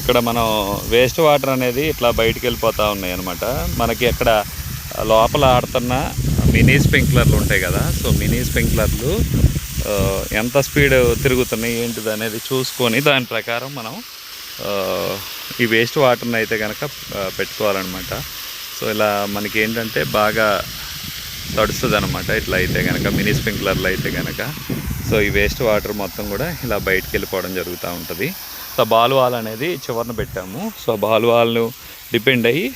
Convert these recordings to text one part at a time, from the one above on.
ఇక్కడ మనం waste water అనేది ఇట్లా బయటికి వెళ్ళిపోతూ ఉన్నాయి అనమాట మనకి అక్కడ లోపల ఆడుతున్న మినీ స్ప్రింక్లర్లు ఉంటాయి కదా సో మినీ స్ప్రింక్లర్లు ఎంత స్పీడ్ తిరుగుతున్నాయి ఏంటిది అనేది చూసుకొని దాని ప్రకారం మనం ఈ వేస్ట్ వాటర్ని అయితే కనుక పెట్టుకోవాలన్నమాట. సో ఇలా మనకి ఏంటంటే బాగా తడుస్తుంది అనమాట ఇట్లా అయితే కనుక మినీ స్ప్రింక్లర్లు అయితే కనుక సో ఈ వేస్ట్ వాటర్ మొత్తం కూడా ఇలా బయటికి వెళ్ళిపోవడం జరుగుతూ ఉంటుంది. సో బాలువాల్ అనేది చివరన పెట్టాము. సో బాల్ వాల్ను డిపెండ్ అయ్యి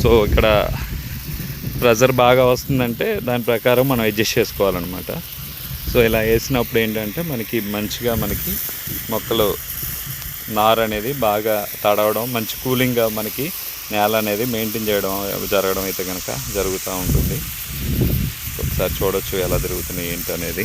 సో ఇక్కడ ప్రెజర్ బాగా వస్తుందంటే దాని ప్రకారం మనం అడ్జస్ట్ చేసుకోవాలన్నమాట. సో ఇలా వేసినప్పుడు ఏంటంటే మనకి మంచిగా మనకి మొక్కలు నార్ అనేది బాగా తడవడం మంచి కూలింగ్గా మనకి నేల అనేది మెయింటైన్ చేయడం జరగడం అయితే కనుక జరుగుతూ ఉంటుంది. ఒకసారి చూడొచ్చు ఎలా తిరుగుతున్నాయి ఏంటి అనేది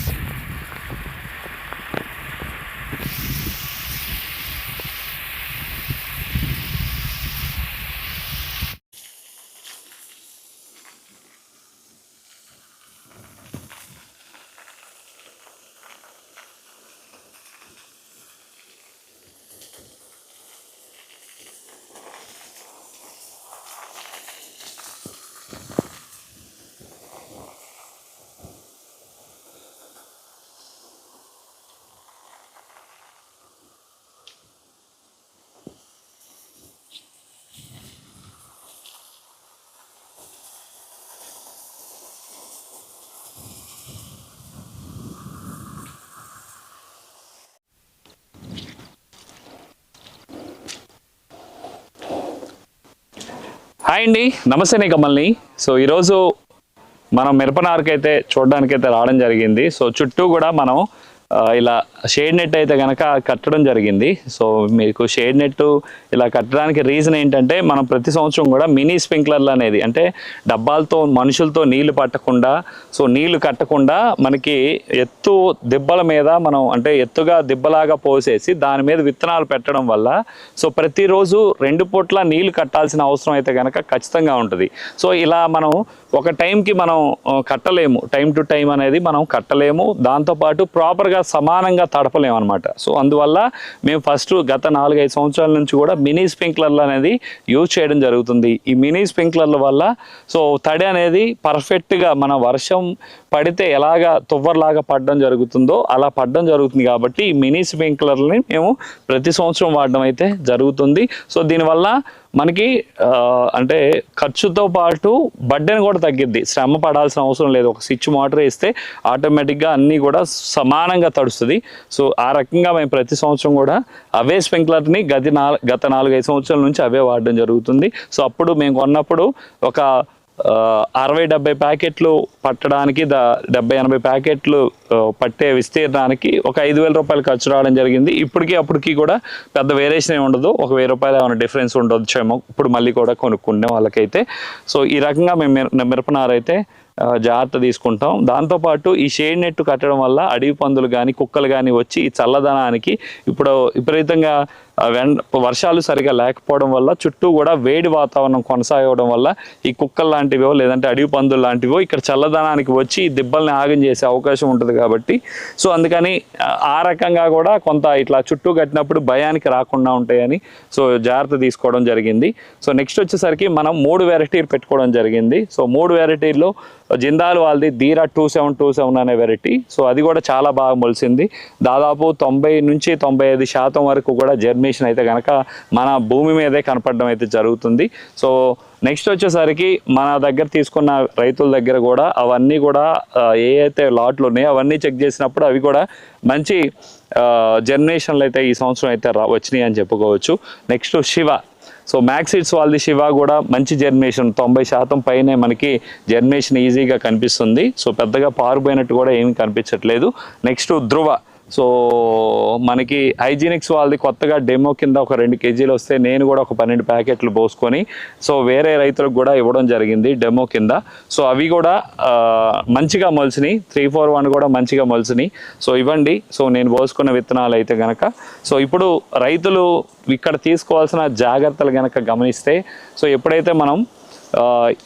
హాయ్ అండి. నమస్తే నీ కమల్ని. సో ఈరోజు మనం మిరపనారుకైతే చూడడానికైతే రావడం జరిగింది. సో చుట్టూ కూడా మనం ఇలా షేడ్ నెట్ అయితే కనుక కట్టడం జరిగింది. సో మీకు షేడ్ నెట్ ఇలా కట్టడానికి రీజన్ ఏంటంటే మనం ప్రతి సంవత్సరం కూడా మినీ స్ప్రింక్లర్లు అనేది అంటే డబ్బాలతో మనుషులతో నీళ్ళు పట్టకుండా సో నీళ్ళు కట్టకుండా మనకి ఎత్తు దిబ్బల మీద మనం అంటే ఎత్తుగా దిబ్బలాగా పోసేసి దాని మీద విత్తనాలు పెట్టడం వల్ల సో ప్రతిరోజు రెండు పూట్ల నీళ్ళు కట్టాల్సిన అవసరం అయితే కనుక ఖచ్చితంగా ఉంటుంది. సో ఇలా మనం ఒక టైంకి మనం కట్టలేము. టైం టు టైం అనేది మనం కట్టలేము. దాంతోపాటు ప్రాపర్గా సమానంగా తడపలేము అనమాట సో అందువల్ల మేము ఫస్ట్ గత నాలుగైదు సంవత్సరాల నుంచి కూడా మినీ స్ప్రింక్లర్లు అనేది యూజ్ చేయడం జరుగుతుంది. ఈ మినీ స్ప్రింక్లర్ల వల్ల సో తడి అనేది పర్ఫెక్ట్గా మన వర్షం పడితే ఎలాగా తువ్వర్లాగా పడడం జరుగుతుందో అలా పడడం జరుగుతుంది కాబట్టి ఈ మినీ స్ప్రింక్లర్ని మేము ప్రతి సంవత్సరం వాడడం అయితే జరుగుతుంది. సో దీనివల్ల మనకి అంటే ఖర్చుతో పాటు బడ్డెను కూడా తగ్గిద్ది. శ్రమ పడాల్సిన అవసరం లేదు. ఒక స్విచ్ మోటార్ వేస్తే ఆటోమేటిక్గా అన్నీ కూడా సమానంగా తడుస్తుంది. సో ఆ రకంగా మేము ప్రతి సంవత్సరం కూడా అవే స్ప్రింక్లర్ని గది నాలుగు గత నాలుగైదు సంవత్సరాల నుంచి అవే వాడడం జరుగుతుంది. సో అప్పుడు మేము కొన్నప్పుడు ఒక అరవై డెబ్బై ప్యాకెట్లు పట్టడానికి ద డెబ్బై ఎనభై ప్యాకెట్లు పట్టే విస్తీర్ణానికి ఒక ఐదు వేల రూపాయలు ఖర్చు రావడం జరిగింది. ఇప్పటికీ అప్పటికి కూడా పెద్ద వేరియేషన్ ఏమి ఉండదు. ఒక వెయ్యి రూపాయలు ఏమైనా డిఫరెన్స్ ఉండొచ్చేమో ఇప్పుడు మళ్ళీ కూడా కొనుక్కునే వాళ్ళకైతే. సో ఈ రకంగా మేము మిరపనారైతే జాగ్రత్త తీసుకుంటాం. దాంతోపాటు ఈ షేడ్ నెట్ కట్టడం వల్ల అడవి పందులు కానీ కుక్కలు కానీ వచ్చి ఈ చల్లదనానికి ఇప్పుడు విపరీతంగా వర్షాలు సరిగా లేకపోవడం వల్ల చుట్టూ కూడా వేడి వాతావరణం కొనసాగడం వల్ల ఈ కుక్కలు లాంటివో లేదంటే అడవి పందులు లాంటివో ఇక్కడ చల్లదనానికి వచ్చి ఈ దిబ్బల్ని ఆగం చేసే అవకాశం ఉంటుంది కాబట్టి. సో అందుకని ఆ, రకంగా కూడా కొంత ఇట్లా చుట్టూ కట్టినప్పుడు భయానికి రాకుండా ఉంటాయని సో జాగ్రత్త తీసుకోవడం జరిగింది. సో నెక్స్ట్ వచ్చేసరికి మనం మూడు వెరైటీలు పెట్టుకోవడం జరిగింది. సో మూడు వెరైటీల్లో జిందాల్ వాళ్ళది Dheera two seven two seven అనే వెరైటీ. సో అది కూడా చాలా బాగా మొలిసింది. దాదాపు తొంభై నుంచి తొంభై ఐదు శాతం వరకు కూడా జర్మినేషన్ అయితే కనుక మన భూమి మీదే కనపడడం అయితే జరుగుతుంది. సో నెక్స్ట్ వచ్చేసరికి మన దగ్గర తీసుకున్న రైతుల దగ్గర కూడా అవన్నీ కూడా ఏ అయితే లాట్లు ఉన్నాయో అవన్నీ చెక్ చేసినప్పుడు అవి కూడా మంచి జనరేషన్లు అయితే ఈ సంవత్సరం అయితే రా వచ్చినాయి అని చెప్పుకోవచ్చు. నెక్స్ట్ శివ. సో మ్యాక్సిడ్స్ వాళ్ళది శివ కూడా మంచి జర్మినేషన్ తొంభై శాతం పైనే మనకి జర్మినేషన్ ఈజీగా కనిపిస్తుంది. సో పెద్దగా పారిపోయినట్టు కూడా ఏమీ కనిపించట్లేదు. నెక్స్ట్ ధృవ సో మనకి హైజీనిక్స్ వాళ్ళది కొత్తగా డెమో కింద ఒక రెండు కేజీలు వస్తే నేను కూడా ఒక పన్నెండు ప్యాకెట్లు పోసుకొని సో వేరే రైతులకు కూడా ఇవ్వడం జరిగింది డెమో కింద. సో అవి కూడా మంచిగా మొలిసినాయి. త్రీ ఫోర్ వన్ కూడా మంచిగా మొలిసినాయి. సో ఇవ్వండి. సో నేను పోసుకున్న విత్తనాలు అయితే కనుక సో ఇప్పుడు రైతులు ఇక్కడ తీసుకోవాల్సిన జాగ్రత్తలు కనుక గమనిస్తే సో ఎప్పుడైతే మనం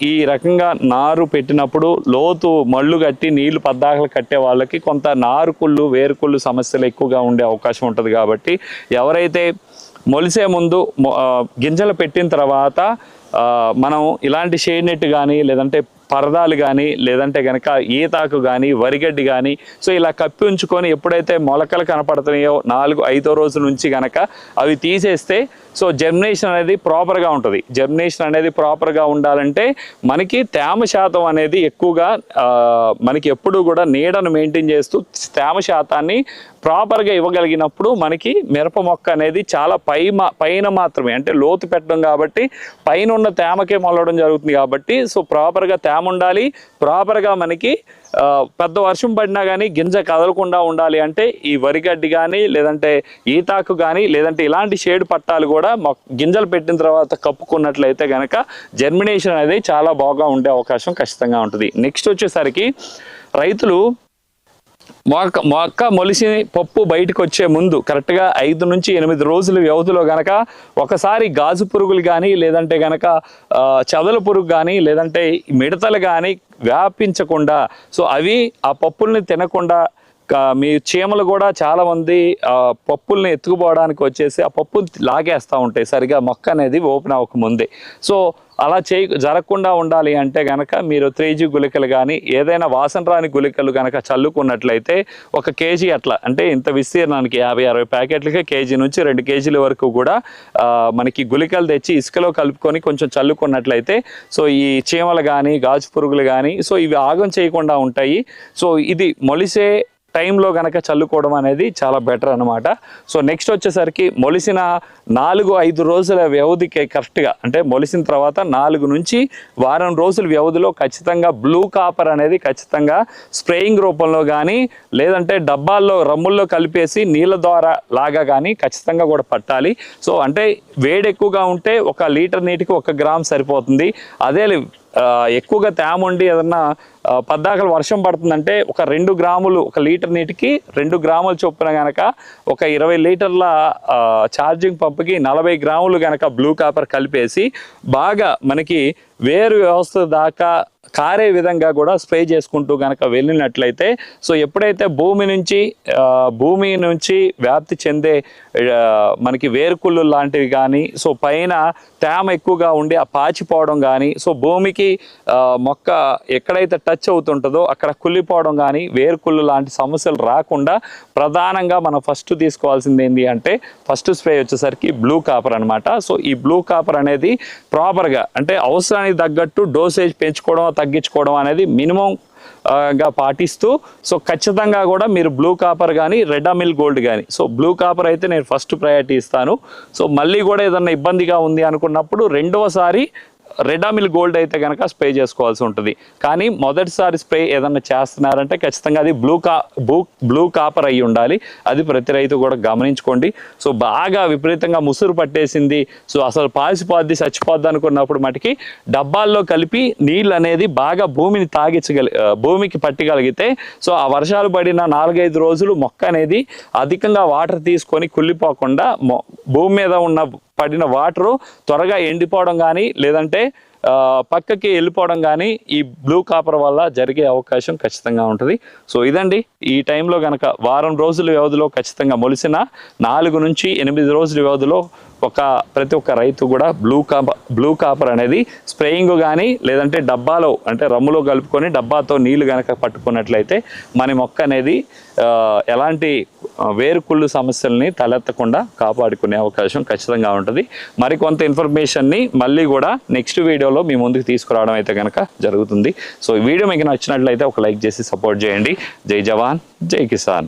ఈ రకంగా నారు పెట్టినప్పుడు లోతు మళ్ళు కట్టి నీళ్ళు పద్దాకలు కట్టే వాళ్ళకి కొంత నారు కుళ్ళు వేరుకుళ్ళు సమస్యలు ఎక్కువగా ఉండే అవకాశం ఉంటుంది కాబట్టి ఎవరైతే మొలిసే ముందు గింజలు పెట్టిన తర్వాత మనం ఇలాంటి షేడ్ నెట్ కానీ లేదంటే పరదాలు కానీ లేదంటే కనుక ఈతాకు కానీ వరిగడ్డి కానీ సో ఇలా కప్పి ఉంచుకొని ఎప్పుడైతే మొలకలు కనపడుతున్నాయో నాలుగు ఐదో రోజు నుంచి కనుక అవి తీసేస్తే సో జర్మినేషన్ అనేది ప్రాపర్గా ఉంటుంది. జర్మినేషన్ అనేది ప్రాపర్గా ఉండాలంటే మనకి తేమ శాతం అనేది ఎక్కువగా మనకి ఎప్పుడూ కూడా నీడను మెయింటైన్ చేస్తూ తేమ శాతాన్ని ప్రాపర్గా ఇవ్వగలిగినప్పుడు మనకి మిరప మొక్క అనేది చాలా పై పైన మాత్రమే అంటే లోతు పెట్టడం కాబట్టి పైన ఉన్న తేమకే మొలవడం జరుగుతుంది కాబట్టి సో ప్రాపర్గా తేమ ఉండాలి. ప్రాపర్గా మనకి పెద్ద వర్షం పడినా కానీ గింజ కదలకుండా ఉండాలి అంటే ఈ వరిగడ్డి కానీ లేదంటే ఈతాకు కానీ లేదంటే ఇలాంటి షేడ్ పట్టాలు కూడా గింజలు పెట్టిన తర్వాత కప్పుకున్నట్లయితే కనుక జర్మినేషన్ అనేది చాలా బాగా ఉండే అవకాశం ఖచ్చితంగా ఉంటుంది. నెక్స్ట్ వచ్చేసరికి రైతులు మొక్క మొక్క మొలిసి పప్పు బయటకు వచ్చే ముందు కరెక్ట్గా ఐదు నుంచి ఎనిమిది రోజుల వ్యవధిలో గనక ఒకసారి గాజు పురుగులు కానీ లేదంటే గనక చదల చెదల పురుగు కానీ లేదంటే మిడతలు కానీ వ్యాపించకుండా సో అవి ఆ పప్పుల్ని తినకుండా మీ చీమలు కూడా చాలా మంది పప్పుల్ని ఎత్తుకుపోవడానికి వచ్చేసి ఆ పప్పు లాగేస్తూ ఉంటాయి. సరిగా మొక్క అనేది ఓపెన్ అవ్వకముందే సో అలా చేయ జరగకుండా ఉండాలి అంటే కనుక మీరు త్రీజీ గుళికలు కానీ ఏదైనా వాసన రాని గుళికలు కనుక చల్లుకున్నట్లయితే ఒక కేజీ అట్లా అంటే ఇంత విస్తీర్ణానికి యాభై అరవై ప్యాకెట్లకే కేజీ నుంచి రెండు కేజీల వరకు కూడా మనకి గుళికలు తెచ్చి ఇసుకలో కలుపుకొని కొంచెం చల్లుకున్నట్లయితే సో ఈ చీమలు కానీ గాజు పురుగులు కానీ సో ఇవి ఆగం చేయకుండా ఉంటాయి. సో ఇది మొలిసే టైంలో కనుక చల్లుకోవడం అనేది చాలా బెటర్ అనమాట సో నెక్స్ట్ వచ్చేసరికి మొలిసిన నాలుగు ఐదు రోజుల వ్యవధికి కరెక్ట్గా అంటే మొలిసిన తర్వాత నాలుగు నుంచి వారం రోజుల వ్యవధిలో ఖచ్చితంగా బ్లూ కాపర్ అనేది ఖచ్చితంగా స్ప్రేయింగ్ రూపంలో కానీ లేదంటే డబ్బాల్లో రమ్ముల్లో కలిపేసి నీళ్ళ ద్వారా లాగా కానీ ఖచ్చితంగా కూడా పట్టాలి. సో అంటే వేడి ఎక్కువగా ఉంటే ఒక లీటర్ నీటికి ఒక గ్రామ్ సరిపోతుంది. అదే ఎక్కువగా తేమ ఉండి ఏదన్నా పద్దాకలు వర్షం పడుతుందంటే ఒక రెండు గ్రాములు ఒక లీటర్ నీటికి రెండు గ్రాముల చొప్పున గనక ఒక ఇరవై లీటర్ల ఛార్జింగ్ పంప్కి నలభై గ్రాములు గనక బ్లూ కాపర్ కలిపేసి బాగా మనకి వేరు వ్యవస్థ దాకా కారే విధంగా కూడా స్ప్రే చేసుకుంటూ కనుక వెళ్ళినట్లయితే సో ఎప్పుడైతే భూమి నుంచి భూమి నుంచి వ్యాప్తి చెందే మనకి వేరుకుళ్ళు లాంటివి కానీ సో పైన తేమ ఎక్కువగా ఉండి ఆ పాచిపోవడం కానీ సో భూమికి మొక్క ఎక్కడైతే టచ్ అవుతుంటుందో అక్కడ కుళ్ళిపోవడం కానీ వేరుకుళ్ళు లాంటి సమస్యలు రాకుండా ప్రధానంగా మనం ఫస్ట్ తీసుకోవాల్సింది ఏంటి అంటే ఫస్ట్ స్ప్రే వచ్చేసరికి బ్లూ కాపర్ అనమాట సో ఈ బ్లూ కాపర్ అనేది ప్రాపర్గా అంటే అవసరానికి తగ్గట్టు డోసేజ్ పెంచుకోవడం తగ్గించుకోవడం అనేది మినిమం గా పాటిస్తూ సో ఖచ్చితంగా కూడా మీరు బ్లూ కాపర్ కానీ రెడ్ అమిల్ గోల్డ్ కానీ సో బ్లూ కాపర్ అయితే నేను ఫస్ట్ ప్రయారిటీ ఇస్తాను. సో మళ్ళీ కూడా ఏదన్నా ఇబ్బందిగా ఉంది అనుకున్నప్పుడు రెండవసారి రెడామిల్ గోల్డ్ అయితే కనుక స్ప్రే చేసుకోవాల్సి ఉంటుంది. కానీ మొదటిసారి స్ప్రే ఏదన్నా చేస్తున్నారంటే ఖచ్చితంగా అది బ్లూ కా బ్లూ బ్లూ కాపర్ అయి ఉండాలి. అది ప్రతి రైతు కూడా గమనించుకోండి. సో బాగా విపరీతంగా ముసురు పట్టేసింది. సో అసలు పాసిపోద్ది చచ్చిపోద్ది అనుకున్నప్పుడు మటుకి డబ్బాల్లో కలిపి నీళ్ళు అనేది బాగా భూమిని తాగించగలి భూమికి పట్టగలిగితే సో ఆ వర్షాలు పడిన నాలుగైదు రోజులు మొక్క అనేది అధికంగా వాటర్ తీసుకొని కుళ్ళిపోకుండా మొ- భూమి మీద ఉన్న పడిన వాటరు త్వరగా ఎండిపోవడం కానీ లేదంటే పక్కకి వెళ్ళిపోవడం కానీ ఈ బ్లూ కాపర్ వల్ల జరిగే అవకాశం ఖచ్చితంగా ఉంటుంది. సో ఇదండి ఈ టైంలో కనుక వారం రోజుల వ్యవధిలో ఖచ్చితంగా మొలిసిన నాలుగు నుంచి ఎనిమిది రోజుల వ్యవధిలో ఒక ప్రతి ఒక్క రైతు కూడా బ్లూ కాపర్ బ్లూ కాపర్ అనేది స్ప్రేయింగ్ కానీ లేదంటే డబ్బాలో అంటే రమ్ములో కలుపుకొని డబ్బాతో నీళ్ళు కనుక పట్టుకున్నట్లయితే మన మొక్క అనేది ఎలాంటి వేరుకుళ్ళు సమస్యల్ని తలెత్తకుండా కాపాడుకునే అవకాశం ఖచ్చితంగా ఉంటుంది. మరికొంత ఇన్ఫర్మేషన్ని మళ్ళీ కూడా నెక్స్ట్ వీడియోలో మీ ముందుకు తీసుకురావడం అయితే కనుక జరుగుతుంది. సో ఈ వీడియో మీకు నచ్చినట్లయితే ఒక లైక్ చేసి సపోర్ట్ చేయండి. జై జవాన్ జై కిసాన్.